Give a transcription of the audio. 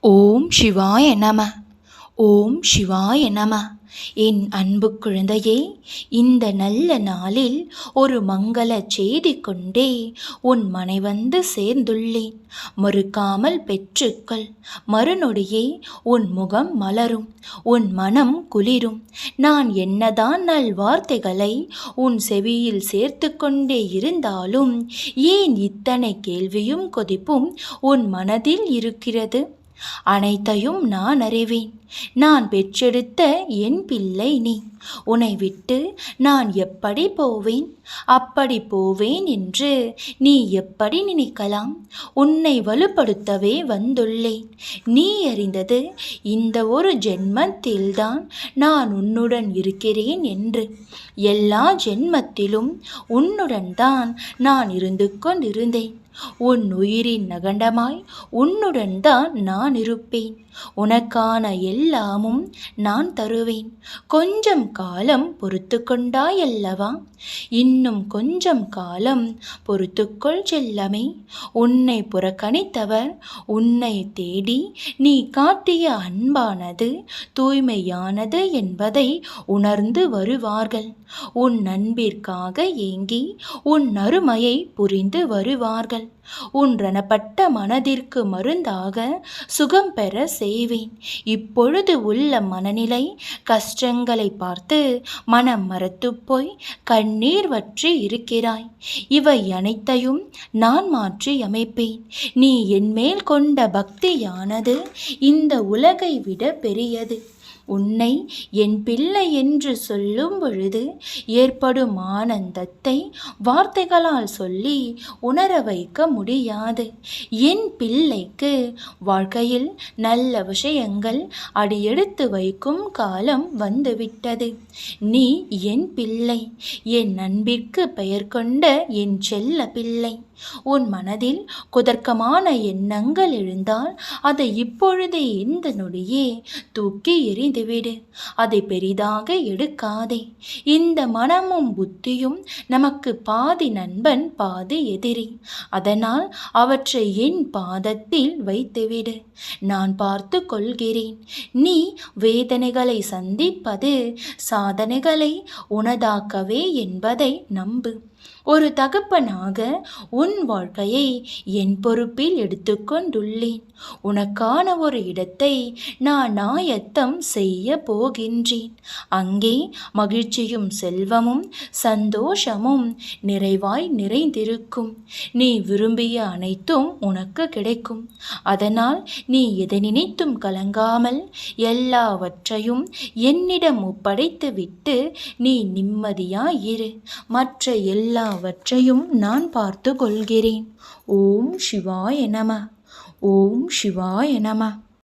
ஓம் சிவாய நம. ஓம் சிவாய நம. என் அன்பு குழந்தையே இந்த நல்ல நாளில் ஒரு மங்கள செய்தி கொண்டே உன் மனை வந்து சேர்ந்துள்ளேன். மறுக்காமல் பெற்றுக்கள். மறுநொடியே உன் முகம் மலரும். உன் மனம் குளிரும். நான் என்னதான் நல் வார்த்தைகளை உன் செவியில் சேர்த்து கொண்டே இருந்தாலும் ஏன் இத்தனை கேள்வியும் கொதிப்பும் உன் மனதில் இருக்கிறது? அனைத்தையும் நான் அறிவேன். நான் பெற்றெடுத்த என் பிள்ளை நீ. உன்னை விட்டு நான் எப்படி போவேன்? அப்படி போவேன் என்று நீ எப்படி நினைக்கலாம்? உன்னை வலுப்படுத்தவே வந்துள்ளேன். நீ அறிந்தது இந்த ஒரு ஜென்மத்தில்தான் நான் உன்னுடன் இருக்கிறேன் என்று. எல்லா ஜென்மத்திலும் உன்னுடன் தான் நான் இருந்து கொண்டிருந்தேன். உன் உயிரின் நகண்டமாய் உன்னுடன் தான் நான் இருப்பேன். உனக்கான எல்லாமும் நான் தருவேன். கொஞ்சம் காலம் பொறுத்து கொண்டாயல்லவா இன்னும் கொஞ்சம் காலம் பொறுத்துக்கொள் செல்லமே. உன்னை புறக்கணித்தவர் உன்னை தேடி நீ காட்டிய அன்பானது தூய்மையானது என்பதை உணர்ந்து வருவார்கள். உன் அன்பிற்காக ஏங்கி உன் அருமையை புரிந்து வருவார்கள். உன்றனப்பட்ட மனதிற்கு மருந்தாக சுகம் பெற செய்வேன். இப்பொழுது உள்ள மனநிலை கஷ்டங்களை பார்த்து மனம் மறத்து போய் கண்ணீர் வற்றி இருக்கிறாய். இவை அனைத்தையும் நான் மாற்றி அமைப்பேன். நீ என்மேல் கொண்ட பக்தியானது இந்த உலகை விட பெரியது. உன்னை என் பிள்ளை என்று சொல்லும் பொழுது ஏற்படும் ஆனந்தத்தை வார்த்தைகளால் சொல்லி உணர வைக்க முடியாது. என் பிள்ளைக்கு வாழ்க்கையில் நல்ல விஷயங்கள் அடியெடுத்து வைக்கும் காலம் வந்துவிட்டது. நீ என் பிள்ளை என் அன்பிற்கு பெயர் கொண்ட என் செல்ல பிள்ளை. உன் மனதில் குதர்க்கமான எண்ணங்கள் எழுந்தால் அதை இப்பொழுதே இந்த நொடியே தூக்கி எறிந்துவிடு. அதை பெரிதாக எடுக்காதே. இந்த மனமும் புத்தியும் நமக்கு பாதி நண்பன் பாதி எதிரி. அதனால் அவற்றை என் பாதத்தில் வைத்துவிடு. நான் பார்த்து கொள்கிறேன். நீ வேதனைகளை சந்திப்பது சாதனைகளை உனதாக்கவே என்பதை நம்பு. ஒரு தகப்பனாக உன் வாழ்க்கையை என் பொறுப்பில் எடுத்துக்கொண்டுள்ளேன். உனக்கான ஒரு இடத்தை நான் நாயத்தம் செய்ய போகின்றேன். அங்கே மகிழ்ச்சியும் செல்வமும் சந்தோஷமும் நிறைவாய் நிறைந்திருக்கும். நீ விரும்பிய அனைத்தும் உனக்கு கிடைக்கும். அதனால் நீ எதை நினைத்தும் கலங்காமல் எல்லாவற்றையும் என்னிடம் ஒப்படைத்துவிட்டு நீ நிம்மதியாயிரு மற்ற எல்லா எல்லாவற்றையும் நான் பார்த்து கொள்கிறேன் ஓம் சிவாய நம. ஓம் சிவாய நம.